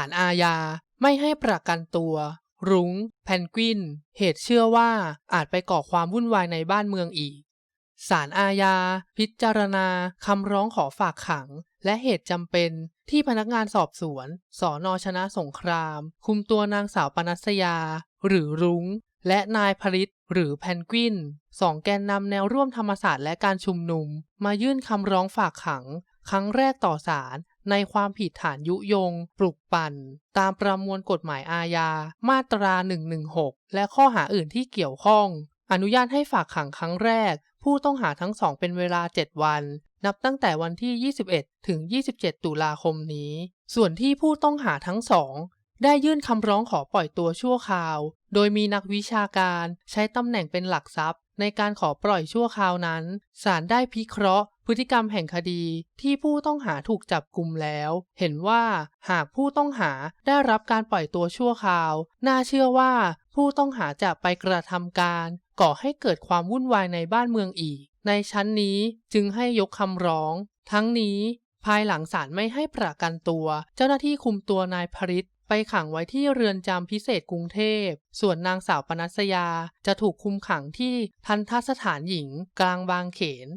ารอาญาไม่ให้ประกันตัว รุ้ง แพนกวิน เหตุเชื่อว่าอาจไปก่อความวุ่นวายในบ้านเมืองอีก ศาลอาญา พิจารณาคำร้องขอฝากขัง และเหตุจำเป็นที่พนักงานสอบสวนสอนอชนะสงคราม คุมตัวนางสาวปนัสยา หรือรุ้ง และนายพริตหรือแพนกวินสองแกนนำแนวร่วมธรรมศาสตร์และการชุมนุม มายื่นคำร้องฝากขัง ครั้งแรกต่อศาล ในความผิดฐานยุยง ปลุกปั่น ตามประมวลกฎหมายอาญา มาตรา 116 และข้อหาอื่นที่เกี่ยวข้อง อนุญาตให้ฝากขังครั้งแรก ผู้ต้องหาทั้งสองเป็นเวลา 7 วัน นับตั้งแต่วันที่ 21 ถึง 27 ตุลาคมนี้ ส่วนที่ผู้ต้องหาทั้งสองได้ยื่นคำร้องขอปล่อยตัวชั่วคราว โดยมีนักวิชาการใช้ตำแหน่งเป็นหลักทรัพย์ ในการขอปล่อยชั่วคราวนั้น ศาลได้พิเคราะห์ พฤติกรรมแห่งคดีที่ผู้ต้องหาถูกจับกลุ่มแล้ว เห็นว่าหากผู้ต้องหาได้รับการปล่อยตัวชั่วคราว น่าเชื่อว่าผู้ต้องหาจะไปกระทำการ ก่อให้เกิดความวุ่นวายในบ้านเมืองอีก ในชั้นนี้จึงให้ยกคำร้อง ทั้งนี้ ภายหลังศาลไม่ให้ประกันตัว เจ้าหน้าที่คุมตัวนายพริตไปขังไว้ที่เรือนจำพิเศษกรุงเทพ ส่วนนางสาวปนัสยาจะถูกคุมขังที่ทันทสถานหญิง กลางบางเขน